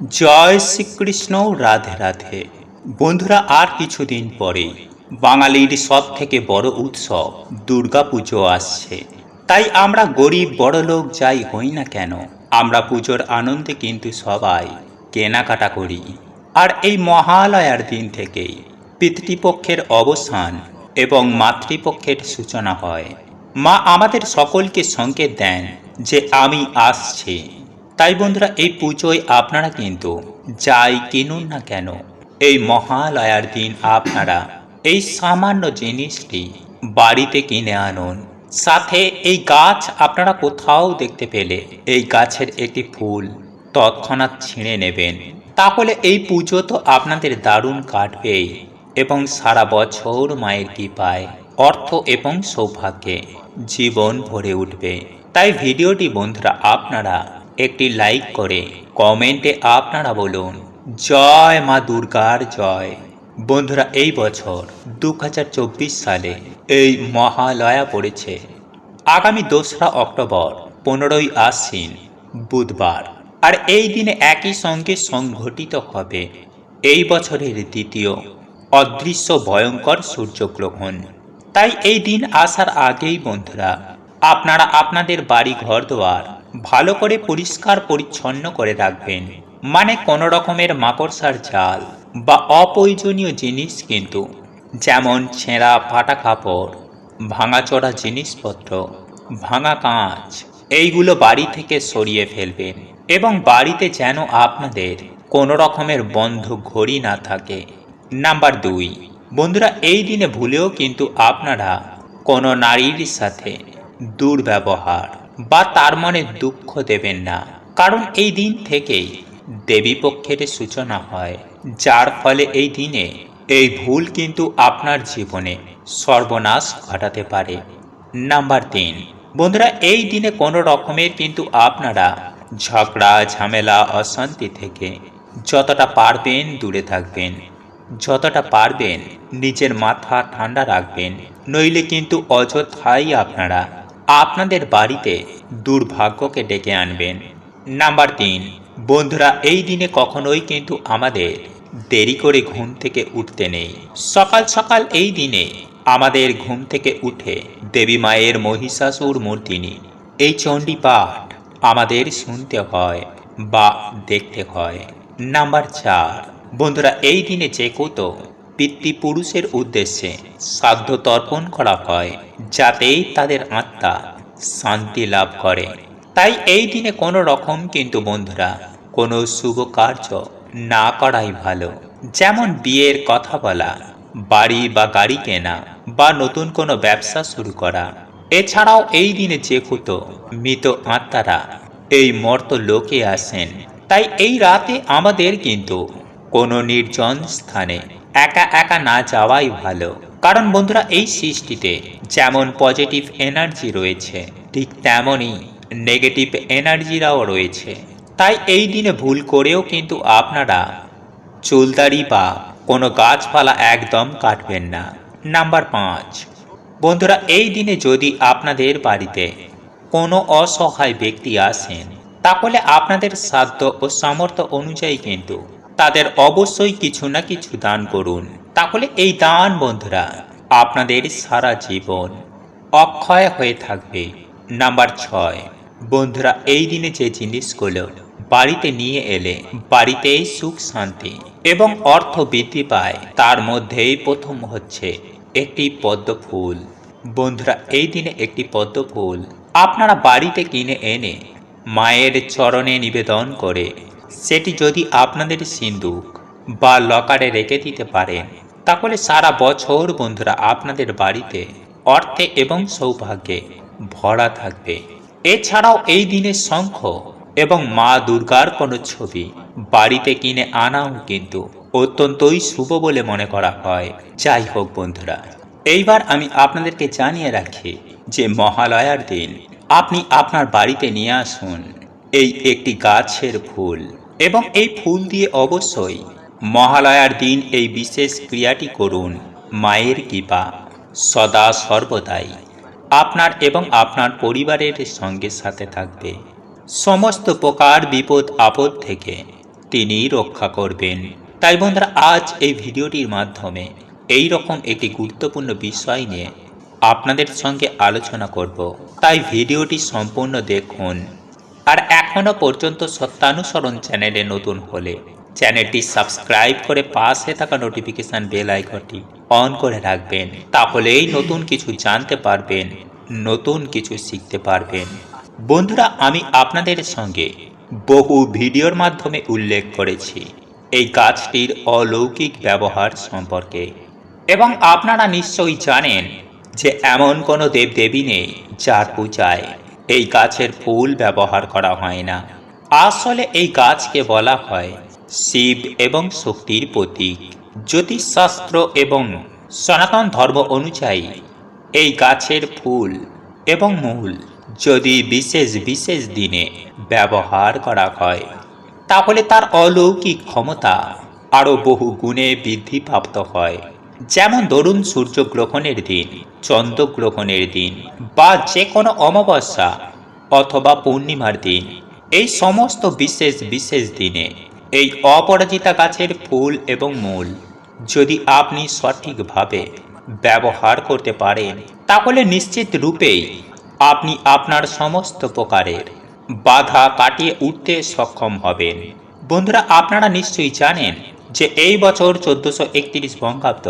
জয় শ্রীকৃষ্ণ, রাধে রাধে। বন্ধুরা, আর কিছুদিন পরেই বাঙালির সব থেকে বড় উৎসব দুর্গাপুজো আসছে। তাই আমরা গরিব বড় লোক যাই হই না কেন, আমরা পুজোর আনন্দে কিন্তু সবাই কেনাকাটা করি। আর এই মহালয়ার দিন থেকেই পিতৃপক্ষের অবসান এবং মাতৃপক্ষের সূচনা হয়। মা আমাদের সকলকে সংকেত দেন যে আমি আসছি। তাই বন্ধুরা, এই পুজোয় আপনারা কিন্তু যাই কিনুন না কেন, এই মহালয়ার দিন আপনারা এই সামান্য জিনিসটি বাড়িতে কিনে আনুন। সাথে এই গাছ আপনারা কোথাও দেখতে পেলে এই গাছের একটি ফুল তৎক্ষণাৎ ছিঁড়ে নেবেন। তাহলে এই পুজো তো আপনাদের দারুণ কাটবেই এবং সারা বছর মায়ের কৃপায়, অর্থ এবং সৌভাগ্যে জীবন ভরে উঠবে। তাই ভিডিওটি বন্ধুরা, আপনারা একটি লাইক করে কমেন্টে আপনারা বলুন, জয় মা দুর্গার জয়। বন্ধুরা, এই বছর দু হাজার চব্বিশ সালে এই মহালয়া পড়েছে। আগামী দোসরা অক্টোবর, পনেরোই আশ্বিন, বুধবার। আর এই দিনে একই সঙ্গে সংঘটিত হবে এই বছরের দ্বিতীয় অদৃশ্য ভয়ঙ্কর সূর্যগ্রহণ। তাই এই দিন আসার আগেই বন্ধুরা, আপনারা আপনাদের বাড়ি ঘর দোয়ার ভালো করে পরিষ্কার পরিচ্ছন্ন করে রাখবেন। মানে কোনো রকমের মাকড়সার জাল বা অপ্রয়োজনীয় জিনিস কিন্তু, যেমন ছেঁড়া ফাটা কাপড়, ভাঙাচোরা জিনিসপত্র, ভাঙা কাঁচ, এইগুলো বাড়ি থেকে সরিয়ে ফেলবেন এবং বাড়িতে যেন আপনাদের কোনো রকমের বন্ধ ঘড়ি না থাকে। নাম্বার দুই, বন্ধুরা, এই দিনে ভুলেও কিন্তু আপনারা কোনো নারীর সাথে দুর্ব্যবহার বা তার মনে দুঃখ দেবেন না। কারণ এই দিন থেকেই দেবীপক্ষের সূচনা হয়। যার ফলে এই দিনে এই ভুল কিন্তু আপনার জীবনে সর্বনাশ ঘটাতে পারে। নাম্বার তিন। বন্ধুরা, এই দিনে কোনো রকমের কিন্তু আপনারা ঝগড়া, ঝামেলা, অশান্তি থেকে যতটা পারবেন দূরে থাকবেন। যতটা পারবেন নিজের মাথা ঠান্ডা রাখবেন। নইলে কিন্তু অযথাই আপনারা আপনাদের বাড়িতে দুর্ভাগ্যকে ডেকে আনবেন। নাম্বার তিন, বন্ধুরা, এই দিনে কখনোই কিন্তু আমাদের দেরি করে ঘুম থেকে উঠতে নেই। সকাল সকাল এই দিনে আমাদের ঘুম থেকে উঠে দেবী মায়ের মহিষাসুর মূর্তিনি। এই চণ্ডী পাঠ আমাদের শুনতে হয় বা দেখতে হয়। নাম্বার চার, বন্ধুরা, এই দিনে যে কত পিতৃপুরুষের উদ্দেশ্যে শ্রাদ্ধ তর্পণ করা হয়, যাতেই তাদের আত্মা শান্তি লাভ করে। তাই এই দিনে কোনো রকম কিন্তু বন্ধুরা, কোনো শুভ কার্য না করাই ভালো। যেমন বিয়ের কথা বলা, বাড়ি বা গাড়ি কেনা বা নতুন কোনো ব্যবসা শুরু করা। এছাড়াও এই দিনে যে কত মৃত আত্মারা এই মর্ত লোকে আসেন, তাই এই রাতে আমাদের কিন্তু কোনো নির্জন স্থানে একা একা না যাওয়াই ভালো। কারণ বন্ধুরা, এই সৃষ্টিতে যেমন পজিটিভ এনার্জি রয়েছে, ঠিক তেমনই নেগেটিভ এনার্জিরাও রয়েছে। তাই এই দিনে ভুল করেও কিন্তু আপনারা চুলদারি বা কোনো গাছপালা একদম কাটবেন না। নাম্বার পাঁচ, বন্ধুরা, এই দিনে যদি আপনাদের বাড়িতে কোনো অসহায় ব্যক্তি আসেন, তাহলে আপনাদের সাধ্য ও সামর্থ্য অনুযায়ী কিন্তু তাদের অবশ্যই কিছু না কিছু দান করুন। তাহলে এই দান বন্ধুরা, আপনাদের সারা জীবন অক্ষয় হয়ে থাকবে। নাম্বার ছয়, বন্ধুরা, এই দিনে যে জিনিসগুলো বাড়িতে নিয়ে এলে, বাড়িতেই সুখ শান্তি এবং অর্থ বৃদ্ধি পায়, তার মধ্যেই প্রথম হচ্ছে একটি পদ্ম ফুল। বন্ধুরা, এই দিনে একটি পদ্ম ফুল আপনারা বাড়িতে কিনে এনে মায়ের চরণে নিবেদন করে সেটি যদি আপনাদের সিন্দুক বা লকারে রেখে দিতে পারেন তাহলে সারা বছর বন্ধুরা আপনাদের বাড়িতে অর্থে এবং সৌভাগ্যে ভরা থাকবে। এছাড়াও এই দিনে শঙ্খ এবং মা দুর্গার কোনো ছবি বাড়িতে কিনে আনাও কিন্তু অত্যন্তই শুভ বলে মনে করা হয়। যাই হোক বন্ধুরা, এইবার আমি আপনাদেরকে জানিয়ে রাখি যে মহালয়ার দিন আপনি আপনার বাড়িতে নিয়ে আসুন। এই একটি গাছের ফুল এবং এই ফুল দিয়ে অবশ্যই মহালয়ার দিন এই বিশেষ ক্রিয়াটি করুন, মায়ের কৃপা। সদা সর্বদাই আপনার এবং আপনার পরিবারের সঙ্গে সাথে থাকবে। সমস্ত প্রকার বিপদ আপদ থেকে তিনিই রক্ষা করবেন। তাই বন্ধুরা, আজ এই ভিডিওটির মাধ্যমে এই রকম একটি গুরুত্বপূর্ণ বিষয় নিয়ে আপনাদের সঙ্গে আলোচনা করব। তাই ভিডিওটি সম্পূর্ণ দেখুন। আর এখনও পর্যন্ত সত্যানুসরণ চ্যানেলে নতুন হলে চ্যানেলটি সাবস্ক্রাইব করে পাশে থাকা নোটিফিকেশন বেল আইকনটি অন করে রাখবেন। তাহলেই নতুন কিছু জানতে পারবেন, নতুন কিছু শিখতে পারবেন। বন্ধুরা, আমি আপনাদের সঙ্গে বহু ভিডিওর মাধ্যমে উল্লেখ করেছি এই গাছটির অলৌকিক ব্যবহার সম্পর্কে। এবং আপনারা নিশ্চয়ই জানেন যে এমন কোনো দেবদেবী নেই যার পূজায় এই গাছের ফুল ব্যবহার করা হয় না। আসলে এই গাছকে বলা হয় শিব এবং শক্তির প্রতীক। জ্যোতিষশাস্ত্র এবং সনাতন ধর্ম অনুযায়ী এই গাছের ফুল এবং মূল যদি বিশেষ বিশেষ দিনে ব্যবহার করা হয়, তাহলে তার অলৌকিক ক্ষমতা আরও বহু গুণে বৃদ্ধিপ্রাপ্ত হয়। যেমন ধরুন সূর্যগ্রহণের দিন, চন্দ্রগ্রহণের দিন, বা যে কোনো অমাবস্যা অথবা পূর্ণিমার দিন, এই সমস্ত বিশেষ বিশেষ দিনে এই অপরাজিতা গাছের ফুল এবং মূল যদি আপনি সঠিকভাবে ব্যবহার করতে পারেন, তাহলে নিশ্চিত রূপেই আপনি আপনার সমস্ত প্রকারের বাধা কাটিয়ে উঠতে সক্ষম হবেন। বন্ধুরা, আপনারা নিশ্চয়ই জানেন যে এই বছর চোদ্দশো একত্রিশ বঙ্গাব্দ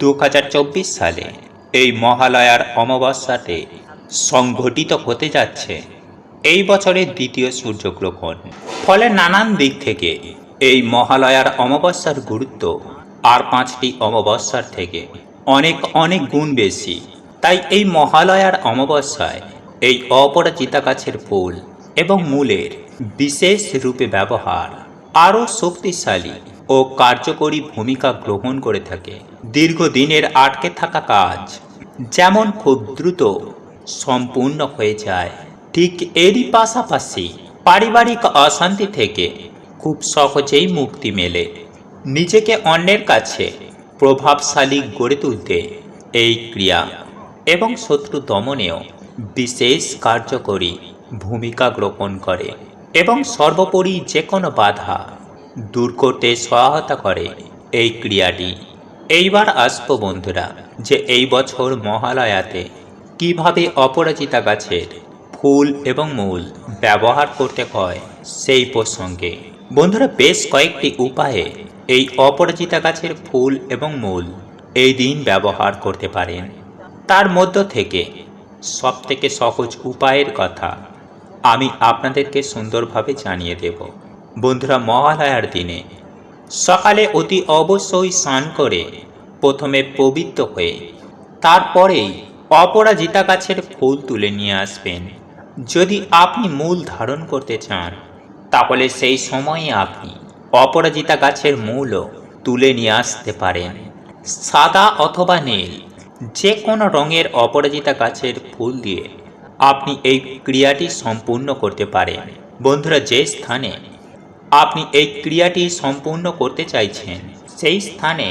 দু হাজার চব্বিশ সালে এই মহালয়ার অমাবস্যাতে সংঘটিত হতে যাচ্ছে এই বছরের দ্বিতীয় সূর্যগ্রহণ। ফলে নানান দিক থেকে এই মহালয়ার অমাবস্যার গুরুত্ব আর পাঁচটি অমাবস্যার থেকে অনেক অনেক গুণ বেশি। তাই এই মহালয়ার অমাবস্যায় এই অপরাজিতা গাছের ফুল এবং মূলের বিশেষ রূপে ব্যবহার আরও শক্তিশালী ও কার্যকরী ভূমিকা গ্রহণ করে থাকে। দীর্ঘদিনের আটকে থাকা কাজ যেমন খুব দ্রুত সম্পূর্ণ হয়ে যায়, ঠিক এরই পাশাপাশি পারিবারিক অশান্তি থেকে খুব সহজেই মুক্তি মেলে। নিজেকে অন্যের কাছে প্রভাবশালী গড়ে তুলতে এই ক্রিয়া এবং শত্রু দমনেও বিশেষ কার্যকরী ভূমিকা গ্রহণ করে এবং সর্বোপরি যে কোনো বাধা দূর করতে সহায়তা করে এই ক্রিয়াটি। এইবার আসব বন্ধুরা, যে এই বছর মহালয়াতে কীভাবে অপরাজিতা গাছের ফুল এবং মূল ব্যবহার করতে হয় সেই প্রসঙ্গে। বন্ধুরা, বেশ কয়েকটি উপায়ে এই অপরাজিতা গাছের ফুল এবং মূল এই দিন ব্যবহার করতে পারেন। তার মধ্য থেকে সব থেকে সহজ উপায়ের কথা আমি আপনাদেরকে সুন্দরভাবে জানিয়ে দেব। বন্ধুরা মহালয়ার দিনে সকালে অতি অবশ্যই স্নান করে প্রথমে পবিত্র হয়ে তারপরেই অপরাজিতা গাছের ফুল তুলে নিয়ে আসবেন। যদি আপনি মূল ধারণ করতে চান, তাহলে সেই সময়ে আপনি অপরাজিতা গাছের মূলও তুলে নিয়ে আসতে পারেন। সাদা অথবা নীল যে কোনো রঙের অপরাজিতা গাছের ফুল দিয়ে আপনি এই ক্রিয়াটি সম্পূর্ণ করতে পারেন। বন্ধুরা, যে স্থানে আপনি এই ক্রিয়াটি সম্পূর্ণ করতে চাইছেন। সেই স্থানে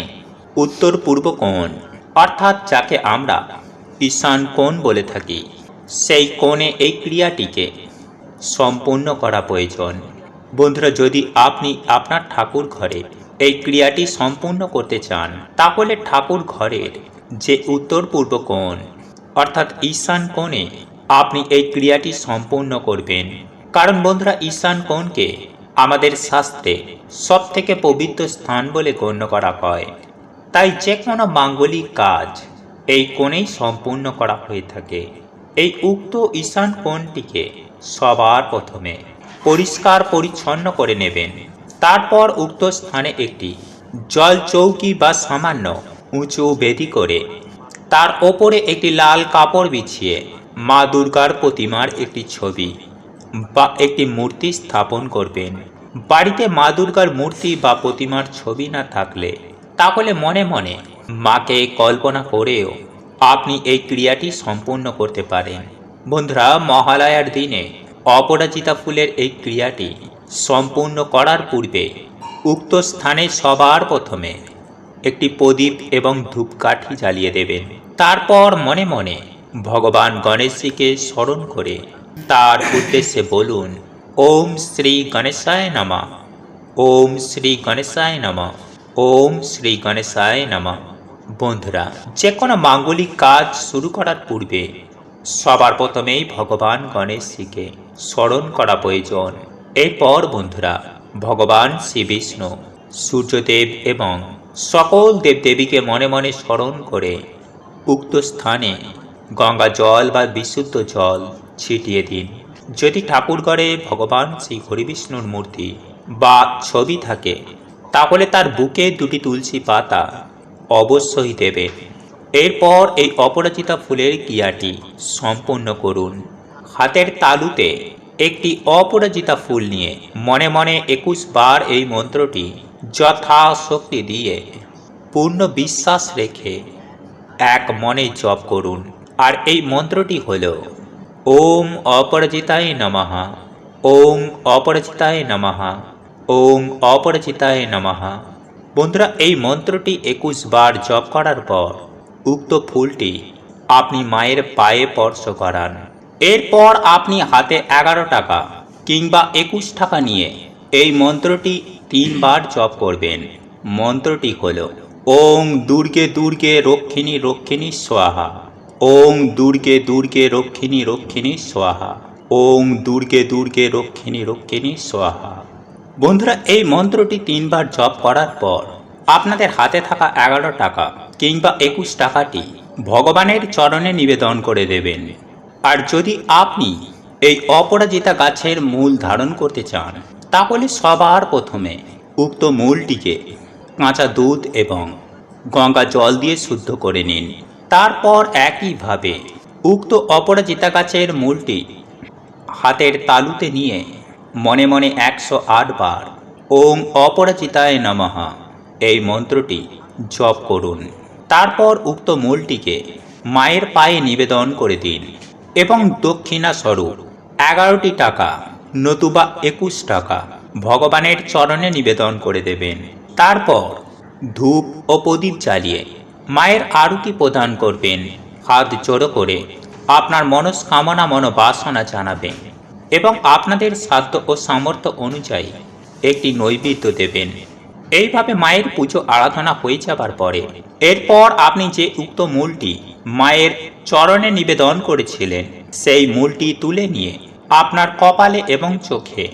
উত্তর পূর্ব কোণ, অর্থাৎ যাকে আমরা ঈশান কোণ বলে থাকি, সেই কোণে এই ক্রিয়াটিকে সম্পূর্ণ করা প্রয়োজন। বন্ধুরা, যদি আপনি আপনার ঠাকুর ঘরে এই ক্রিয়াটি সম্পূর্ণ করতে চান, তাহলে ঠাকুর ঘরের যে উত্তর পূর্ব কোণ, অর্থাৎ ঈশান কোণে আপনি এই ক্রিয়াটি সম্পূর্ণ করবেন। কারণ বন্ধুরা, ঈশান কোণকে আমাদের শাস্ত্রে সব থেকে পবিত্র স্থান বলে গণ্য করা হয়। তাই যে কোনো মাঙ্গলিক কাজ এই কোণেই সম্পূর্ণ করা হয়ে থাকে। এই উক্ত ঈশান কোণটিকে সবার প্রথমে পরিষ্কার পরিচ্ছন্ন করে নেবেন। তারপর উক্ত স্থানে একটি জল চৌকি বা সামান্য উঁচু বেদি করে তার ওপরে একটি লাল কাপড় বিছিয়ে মা দুর্গার প্রতিমার একটি ছবি বা একটি মূর্তি স্থাপন করবেন। বাড়িতে মা দুর্গার মূর্তি বা প্রতিমার ছবি না থাকলে, তাহলে মনে মনে মাকে কল্পনা করেও আপনি এই ক্রিয়াটি সম্পূর্ণ করতে পারেন। বন্ধুরা, মহালয়ার দিনে অপরাজিতা ফুলের এই ক্রিয়াটি সম্পূর্ণ করার পূর্বে উক্ত স্থানে সবার প্রথমে একটি প্রদীপ এবং ধূপকাঠি জ্বালিয়ে দেবেন। তারপর মনে মনে ভগবান গণেশজিকে স্মরণ করে তার উদ্দেশ্যে বলুন ওম শ্রী গণেশায় নামা। ওম শ্রী গণেশায় নম। ওম শ্রী গণেশায় নম। বন্ধুরা যে কোনো মাঙ্গলিক কাজ শুরু করার পূর্বে সবার প্রথমেই ভগবান গণেশজিকে স্মরণ করা প্রয়োজন। এরপর বন্ধুরা, ভগবান শ্রী বিষ্ণু, সূর্যদেব এবং সকল দেবদেবীকে মনে মনে স্মরণ করে উক্ত স্থানে গঙ্গা জল বা বিশুদ্ধ জল ছিটিয়ে দিন। যদি ঠাকুরঘরে ভগবান শ্রী হরিবিষ্ণুর মূর্তি বা ছবি থাকে, তাহলে তার বুকে দুটি তুলসী পাতা অবশ্যই দেবে। এরপর এই অপরাজিতা ফুলের ক্রিয়াটি সম্পূর্ণ করুন। হাতের তালুতে একটি অপরাজিতা ফুল নিয়ে মনে মনে একুশ বার এই মন্ত্রটি যথাশক্তি দিয়ে পূর্ণ বিশ্বাস রেখে এক মনে জপ করুন। আর এই মন্ত্রটি হল ওম অপরাজিতায় নমঃ। ওম অপরাজিতায় নমঃ। ওম অপরাজিতায় নমঃ। বন্ধুরা, এই মন্ত্রটি একুশ বার জপ করার পর উক্ত ফুলটি আপনি মায়ের পায়ে স্পর্শ করান। এরপর আপনি হাতে এগারো টাকা কিংবা একুশ টাকা নিয়ে এই মন্ত্রটি তিনবার জপ করবেন। মন্ত্রটি হল ওং দুর্গে দুর্গে রক্ষিণী রক্ষিণী স্বাহা। ওং দুর্গে দুর্গে রক্ষিণী রক্ষিণী স্বাহা। ওং দুর্গে দুর্গে রক্ষিণী রক্ষিণী স্বাহা। বন্ধুরা, এই মন্ত্রটি তিনবার জপ করার পর আপনাদের হাতে থাকা এগারো টাকা কিংবা একুশ টাকাটি ভগবানের চরণে নিবেদন করে দেবেন। আর যদি আপনি এই অপরাজিতা গাছের মূল ধারণ করতে চান, তাহলে সবার প্রথমে উক্ত মূলটিকে কাঁচা দুধ এবং গঙ্গা জল দিয়ে শুদ্ধ করে নিন। তারপর একইভাবে উক্ত অপরাজিতা গাছের মূলটি হাতের তালুতে নিয়ে মনে মনে একশো আট বার ওং অপরাজিতায় নমঃ। এই মন্ত্রটি জপ করুন। তারপর উক্ত মূলটিকে মায়ের পায়ে নিবেদন করে দিন এবং দক্ষিণা স্বরূপ এগারোটি টাকা নতুবা একুশ টাকা ভগবানের চরণে নিবেদন করে দেবেন। তারপর ধূপ ও প্রদীপ জ্বালিয়ে মায়ের আরতি প্রদান করবেন। হাত জোড়ো করে আপনার মনস্কামনা মনোবাসনা জানাবেন এবং আপনাদের সাধ্য ও সামর্থ্য অনুযায়ী একটি নৈবেদ্য দেবেন। এইভাবে মায়ের পুজো আরাধনা হয়ে যাবার পরে এরপর আপনি যে উক্ত মূলটি মায়ের চরণে নিবেদন করেছিলেন, সেই মূলটি তুলে নিয়ে আপনার কপালে এবং চোখে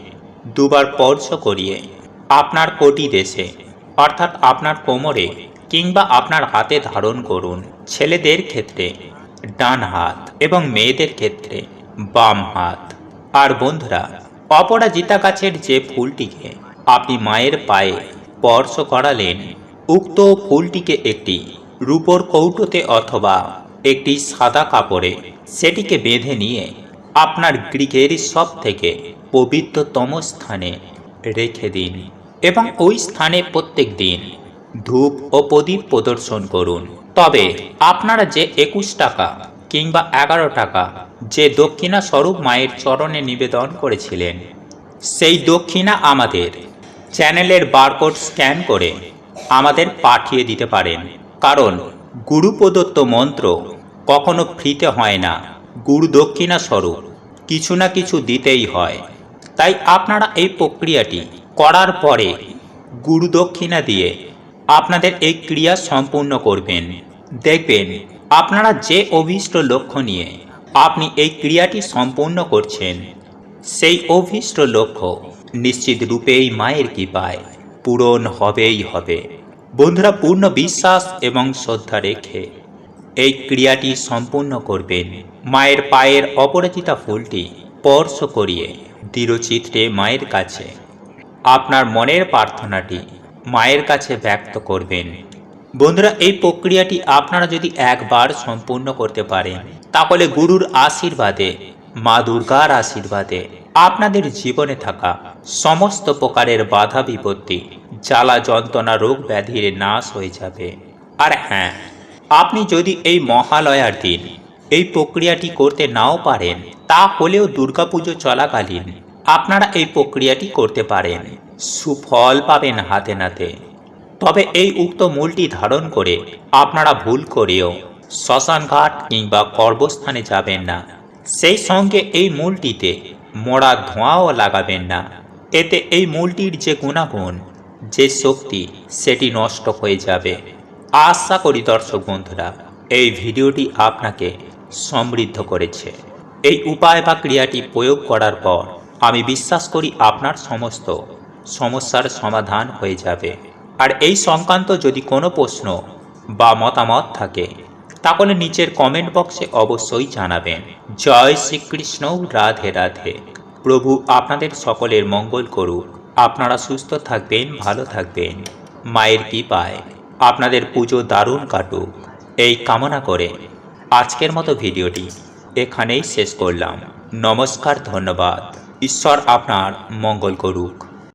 দুবার স্পর্শ করিয়ে আপনার কোটি দেশে, অর্থাৎ আপনার কোমরে কিংবা আপনার হাতে ধারণ করুন ছেলেদের ক্ষেত্রে ডান হাত এবং মেয়েদের ক্ষেত্রে বাম হাত। আর বন্ধুরা, অপরাজিতা গাছের যে ফুলটিকে আপনি মায়ের পায়ে স্পর্শ করালেন, উক্ত ফুলটিকে একটি রূপোর কৌটোতে অথবা একটি সাদা কাপড়ে সেটিকে বেঁধে নিয়ে আপনার গৃহের সব থেকে পবিত্রতম স্থানে রেখে দিন এবং ওই স্থানে প্রত্যেক দিন ধূপ ও প্রদীপ প্রদর্শন করুন। তবে আপনারা যে একুশ টাকা কিংবা এগারো টাকা যে দক্ষিণা স্বরূপ মায়ের চরণে নিবেদন করেছিলেন, সেই দক্ষিণা আমাদের চ্যানেলের বারকোড স্ক্যান করে আমাদের পাঠিয়ে দিতে পারেন। কারণ গুরু প্রদত্ত মন্ত্র কখনো ফ্রিতে হয় না, গুরু দক্ষিণা স্বরূপ কিছু না কিছু দিতেই হয়। তাই আপনারা এই প্রক্রিয়াটি করার পরে গুরু দক্ষিণা দিয়ে আপনাদের এই ক্রিয়া সম্পূর্ণ করবেন। দেখবেন, আপনারা যে অভীষ্ট লক্ষ্য নিয়ে আপনি এই ক্রিয়াটি সম্পূর্ণ করছেন, সেই অভীষ্ট লক্ষ্য নিশ্চিত রূপেই মায়ের কৃপায় পূরণ হবেই হবে। বন্ধুরা, পূর্ণ বিশ্বাস এবং শ্রদ্ধা রেখে এই ক্রিয়াটি সম্পূর্ণ করবেন। মায়ের পায়ের অপরাজিতা ফুলটি স্পর্শ করিয়ে দৃঢ়চিত্রে মায়ের কাছে আপনার মনের প্রার্থনাটি মায়ের কাছে ব্যক্ত করবেন। বন্ধুরা, এই প্রক্রিয়াটি আপনারা যদি একবার সম্পূর্ণ করতে পারেন, তাহলে গুরুর আশীর্বাদে, মা দুর্গার আশীর্বাদে আপনাদের জীবনে থাকা সমস্ত প্রকারের বাধা বিপত্তি, জ্বালা যন্ত্রণা, রোগ ব্যাধির নাশ হয়ে যাবে। আর হ্যাঁ আপনি যদি এই মহালয়ার দিন এই প্রক্রিয়াটি করতে নাও পারেন তা হলেও দুর্গাপুজো চলাকালীন আপনারা এই প্রক্রিয়াটি করতে পারেন। সুফল পাবেন হাতে নাতে। তবে এই উক্ত মূলটি ধারণ করে আপনারা ভুল করেও শ্মশানঘাট কিংবা কর্মস্থানে যাবেন না। সেই সঙ্গে এই মূলটিতে মোড়া ধোঁয়াও লাগাবেন না। এতে এই মূলটির যে গুণাগুণ, যে শক্তি, সেটি নষ্ট হয়ে যাবে। আশা করি দর্শক বন্ধুরা, এই ভিডিওটি আপনাকে সমৃদ্ধ করেছে। এই উপায় বা ক্রিয়াটি প্রয়োগ করার পর আমি বিশ্বাস করি আপনার সমস্ত সমস্যার সমাধান হয়ে যাবে। আর এই সংক্রান্ত যদি কোনো প্রশ্ন বা মতামত থাকে, তাহলে নিচের কমেন্ট বক্সে অবশ্যই জানাবেন। জয় শ্রীকৃষ্ণ, রাধে রাধে। প্রভু আপনাদের সকলের মঙ্গল করুক। আপনারা সুস্থ থাকবেন, ভালো থাকবেন। মায়ের কৃপায় আপনাদের পুজো দারুণ কাটুক। এই কামনা করে আজকের মতো ভিডিওটি এখানেই শেষ করলাম। নমস্কার, ধন্যবাদ। ঈশ্বর আপনার মঙ্গল করুক।